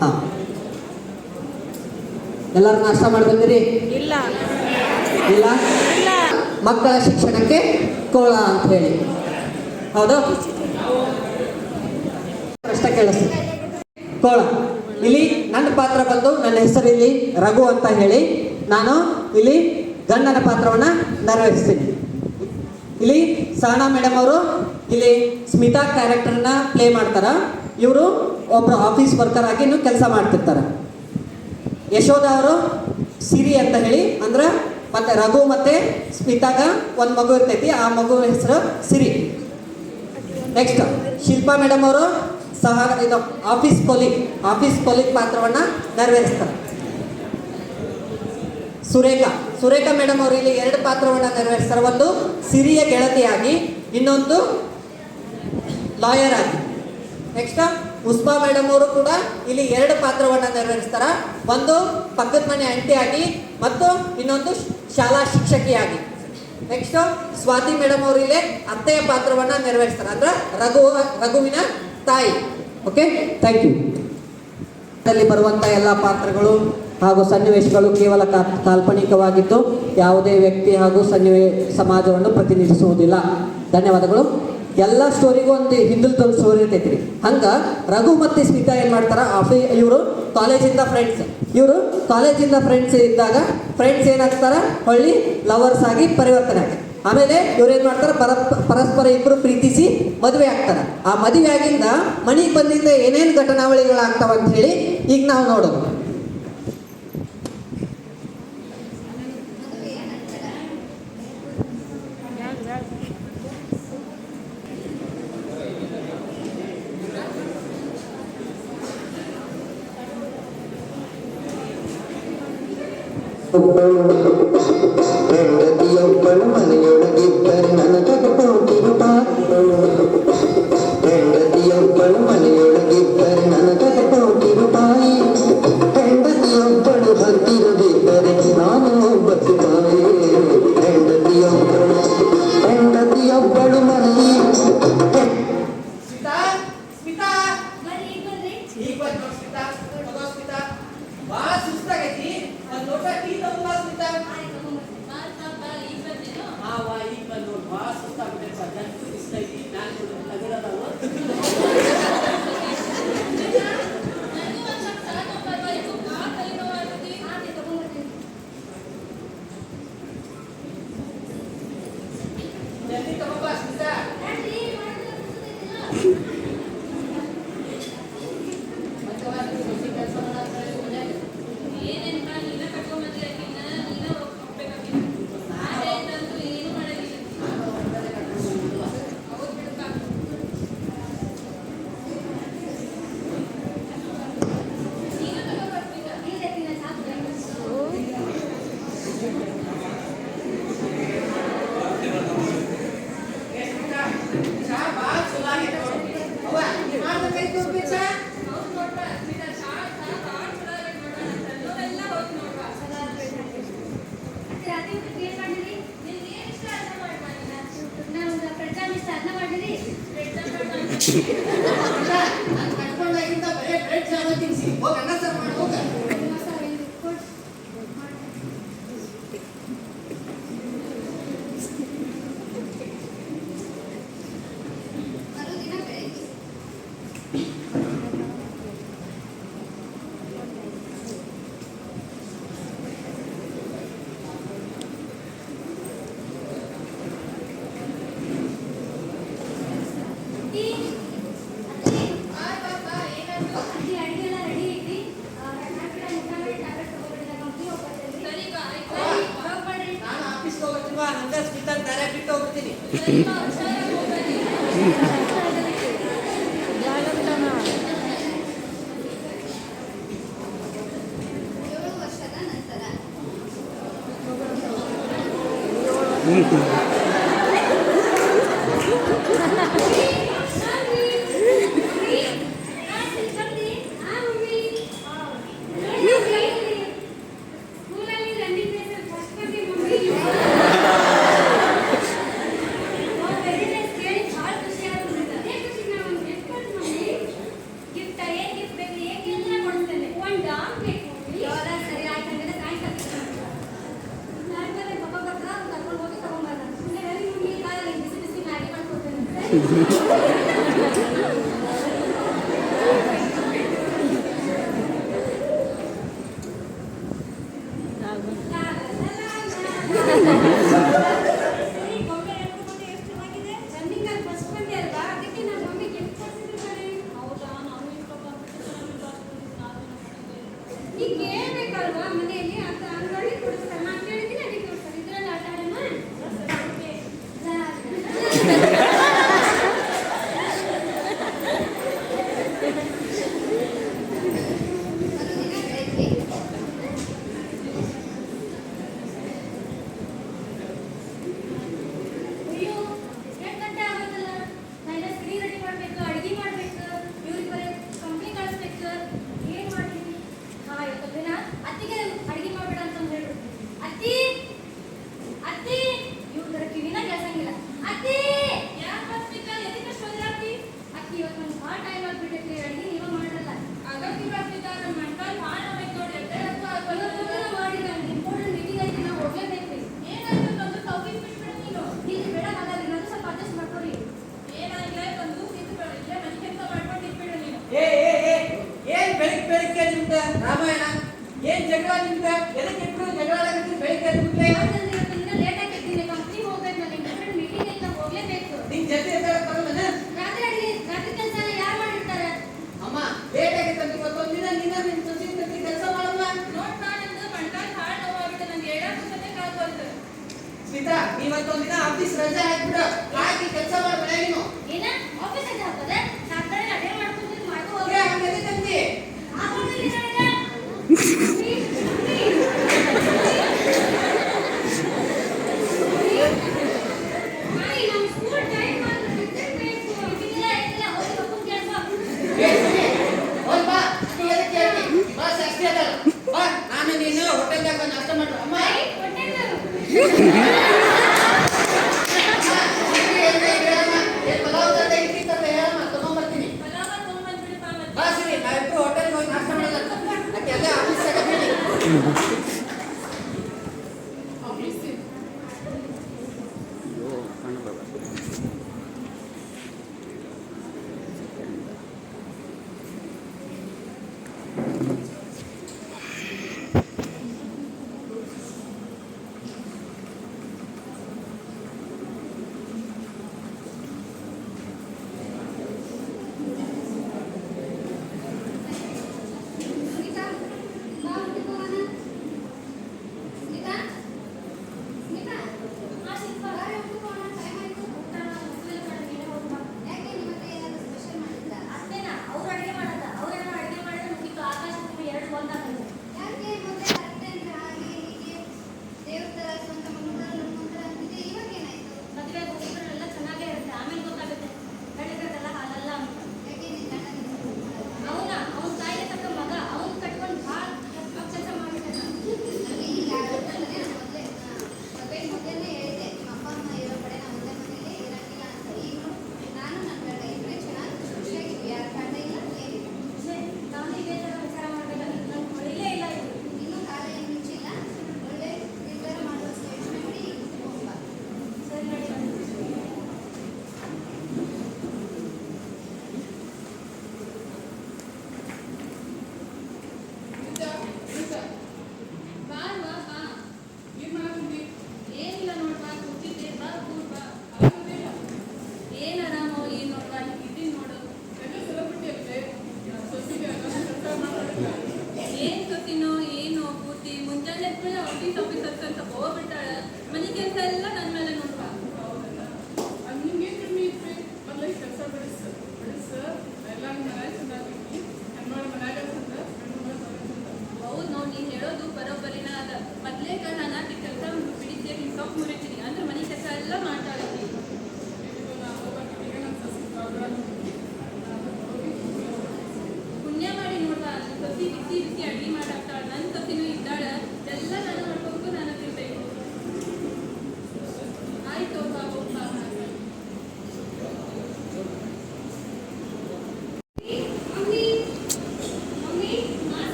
ಹಾಂ. ಎಲ್ಲರೂ ನಾಷ್ಟ ಮಾಡಿ ಬಂದಿರಿ ಇಲ್ಲ? ಇಲ್ಲ. ಮಕ್ಕಳ ಶಿಕ್ಷಣಕ್ಕೆ ಕೋಳ ಅಂತ ಹೇಳಿ. ಹೌದು? ಪ್ರಶ್ನೆ ಕೇಳಿಸ್ತೀನಿ. ಕೋಳ. ಇಲ್ಲಿ ನನ್ನ ಪಾತ್ರ ಬಂದು ನನ್ನ ಹೆಸರು ಇಲ್ಲಿ ರಘು ಅಂತ ಹೇಳಿ ನಾನು ಇಲ್ಲಿ ಗಂಡನ ಪಾತ್ರವನ್ನ ನೆರವೇರಿಸ್ತೀನಿ ಇಲ್ಲಿ ಸಹನಾ ಮೇಡಮ್ ಅವರು ಇಲ್ಲಿ ಸ್ಮಿತಾ ಕ್ಯಾರೆಕ್ಟರ್ನ ಪ್ಲೇ ಮಾಡ್ತಾರ? ಇವರು ಒಬ್ರು ಆಫೀಸ್ ವರ್ಕರ್ ಆಗಿ ಕೆಲಸ ಮಾಡ್ತಿರ್ತಾರೆ. ಯಶೋಧ ಅವರು ಸಿರಿ ಅಂತ ಹೇಳಿ, ಅಂದ್ರೆ ಮತ್ತೆ ರಘು ಮತ್ತೆ ಸ್ಮಿತಾಗ ಒಂದು ಮಗು ಇರ್ತೈತಿ, ಆ ಮಗು ಹೆಸರು ಸಿರಿ. ನೆಕ್ಸ್ಟ್ ಶಿಲ್ಪಾ ಮೇಡಮ್ ಅವರು ಸಹ ಇದು ಆಫೀಸ್ ಕೊಲಿಗ್ ಆಫೀಸ್ ಕೊಲಿಗ್ ಪಾತ್ರವನ್ನ ನೆರವೇರಿಸ್ತಾರೆ. ಸುರೇಖಾ ಸುರೇಖಾ ಮೇಡಮ್ ಅವರು ಇಲ್ಲಿ ಎರಡು ಪಾತ್ರವನ್ನ ನೆರವೇರಿಸ್ತಾರೆ. ಒಂದು ಸಿರಿಯ ಗೆಳತಿಯಾಗಿ, ಇನ್ನೊಂದು ಲಾಯರ್ ಆಗಿ. ನೆಕ್ಸ್ಟ್ ಉಸ್ಮಾ ಮೇಡಮ್ ಅವರು ಕೂಡ ಇಲ್ಲಿ ಎರಡು ಪಾತ್ರವನ್ನ ನೆರವೇರಿಸ್ತಾರ ಒಂದು ಪಕ್ಕದ ಮನೆ ಆಂಟಿಯಾಗಿ ಮತ್ತು ಇನ್ನೊಂದು ಶಾಲಾ ಶಿಕ್ಷಕಿಯಾಗಿ ನೆಕ್ಸ್ಟ್ ಸ್ವಾತಿ ಮೇಡಮ್ ಅವರು ಇಲ್ಲೇ ಅತ್ತೆಯ ಪಾತ್ರವನ್ನ ನೆರವೇರಿಸ್ತಾರೆ ಅಂದ್ರೆ ರಘು, ರಘುವಿನ ತಾಯಿ. ಓಕೆ ಥ್ಯಾಂಕ್ ಯು ಅಲ್ಲಿ ಬರುವಂಥ ಎಲ್ಲ ಪಾತ್ರಗಳು ಹಾಗೂ ಸನ್ನಿವೇಶಗಳು ಕೇವಲ ಕಾಲ್ಪನಿಕವಾಗಿದ್ದು ಯಾವುದೇ ವ್ಯಕ್ತಿ ಹಾಗೂ ಸನ್ನಿವೇ ಸಮಾಜವನ್ನು ಪ್ರತಿನಿಧಿಸುವುದಿಲ್ಲ. ಧನ್ಯವಾದಗಳು. ಎಲ್ಲ ಸ್ಟೋರಿಗೂ ಒಂದು ತಂದು ಸ್ಟೋರಿ ಇರ್ತೈತ್ರಿ. ಹಂಗ ರಘು ಮತ್ತೆ ಸ್ಮಿತಾ ಏನು ಮಾಡ್ತಾರ? ಆಫಿ ಇವರು ಕಾಲೇಜಿಂದ ಫ್ರೆಂಡ್ಸ್ ಇವರು ಕಾಲೇಜಿಂದ ಫ್ರೆಂಡ್ಸ್ ಇದ್ದಾಗ ಫ್ರೆಂಡ್ಸ್ ಏನಾಗ್ತಾರೆ ಹೊಳ್ಳಿ ಲವರ್ಸ್ ಆಗಿ ಪರಿವರ್ತನೆ ಆಗಿ ಆಮೇಲೆ ಇವ್ರು ಏನು ಮಾಡ್ತಾರ? ಪರ, ಪರಸ್ಪರ ಇಬ್ಬರು ಪ್ರೀತಿಸಿ ಮದುವೆ ಆಗ್ತಾರೆ. ಆ ಮದುವೆ ಆಗಿಂದ ಮನೆಗೆ ಬಂದಿದ್ದ ಏನೇನು ಘಟನಾವಳಿಗಳಾಗ್ತಾವ ಅಂತ ಹೇಳಿ ಈಗ ನಾವು ನೋಡೋದು. ಈಗ ಹೇಳ್ಬೇಕಲ್ವಾ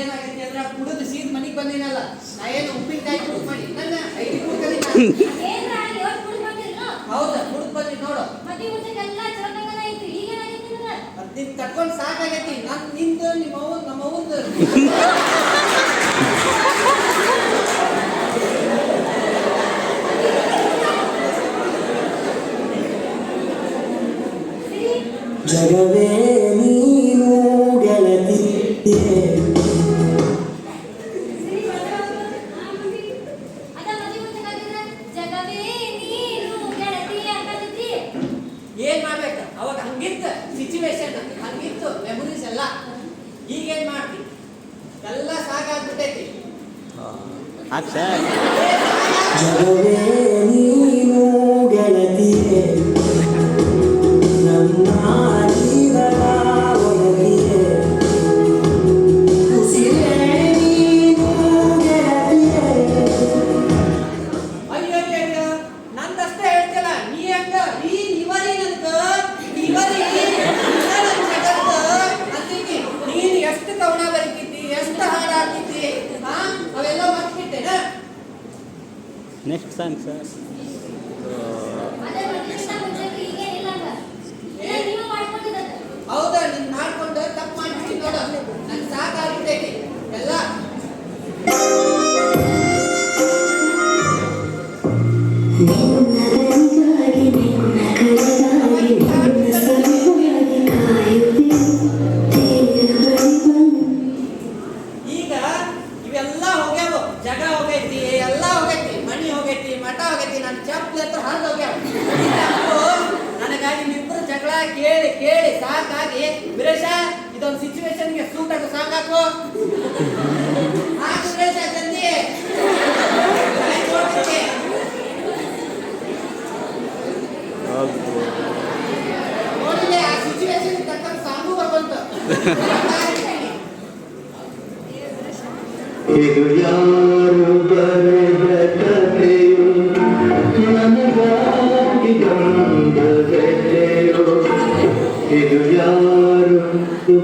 ಅದೇನಾಗೈತಿ ಅಂದ್ರೆ ಕುಡಿದು ಸೀದ್ ಮನೆಗೆ ಬಂದಿನಲ್ಲ ನಾ ಏನು ಉಪ್ಪಿನಕಾಯಿ ಕುಡ್ದು ಮಾಡಿ ನನ್ನ ಐದು ಕುಡ್ಕಲಿ ಹೌದಾ ಕುಡಿದು ಬಂದಿ ನೋಡು. ನಿನ್ ತಕ್ಕೊಂಡು ಸಾಕಾಗೈತಿ ನನ್ ನಿಂದು ನಿಮ್ಮ ಅವ್ವ ನಮ್ಮ ಅವ್ವಂದು. ಜಗವೇ আচ্ছা। Música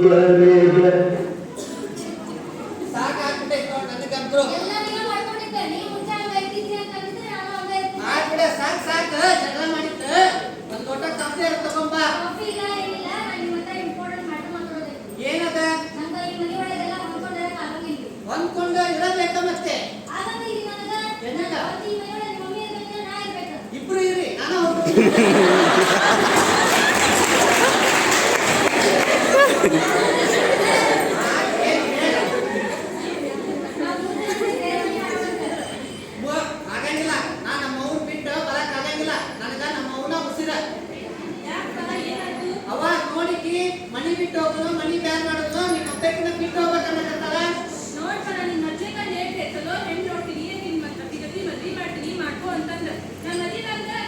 Blood. ಮನಿ ಬಿಟ್ಟು ಹೋಗೋದು ಮನಿ ಬ್ಯಾನ್ ಮಾಡೋದು, ನಿಮ್ಮ ಅಪ್ಪಕ್ಕಿನ ಬಿಟ್ಟು ಹೋಗ್ಬೇಕನ್ನಕತ್ತಾರ ನೋಡ್ಪಣ ನಿನ್ ಮದ್ವೆಗ ಲೇಟ್ ಚಲೋ, ಹೆಣ್ಣು ನೋಡ್ತೀನಿ ನಿನ್ ನಿಮ್ಮ ಪ್ರತಿಗತಿ ಮಾಡ್ತೀನಿ, ಮಾಡ್ಕೋ ಅಂತಂದ್ರೆ ನಾನು ಮದ್ವೆ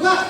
Come.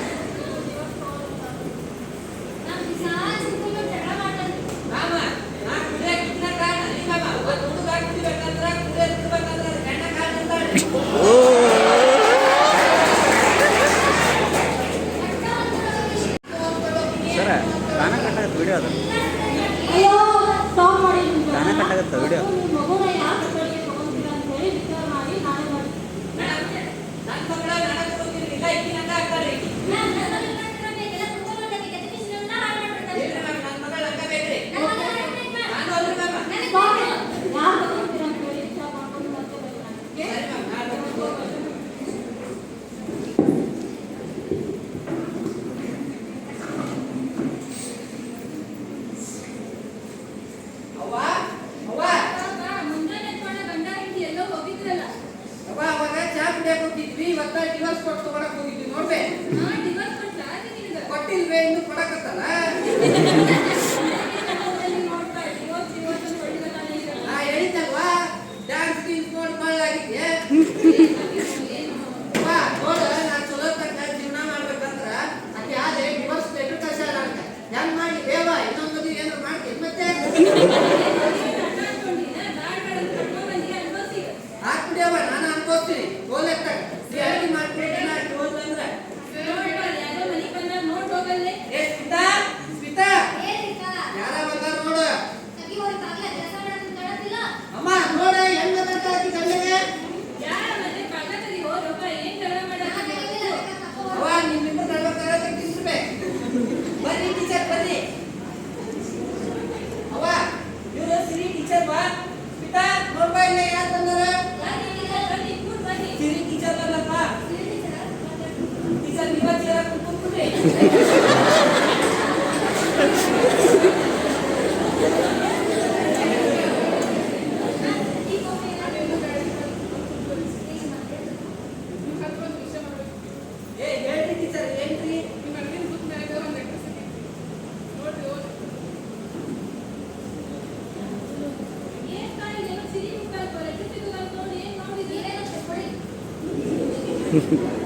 フフ。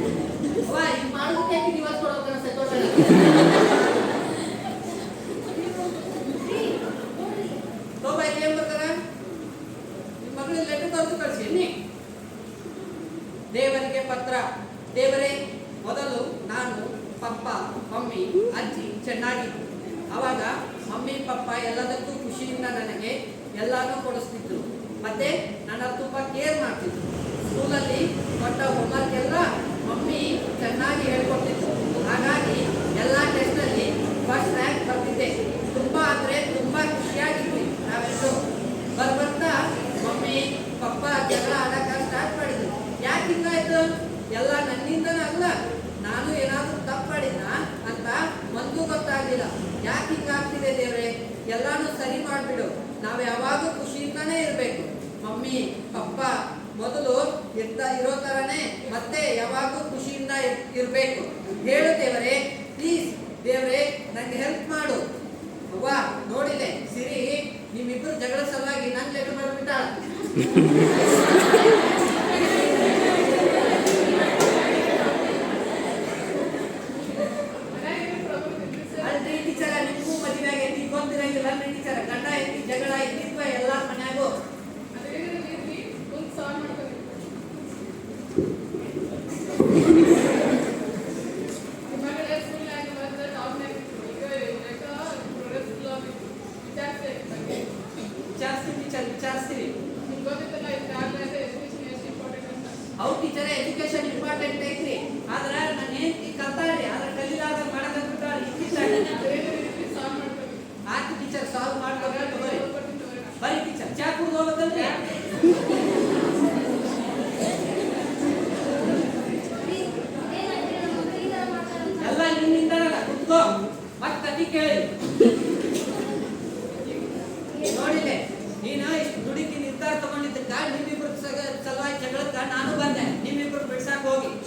COVID.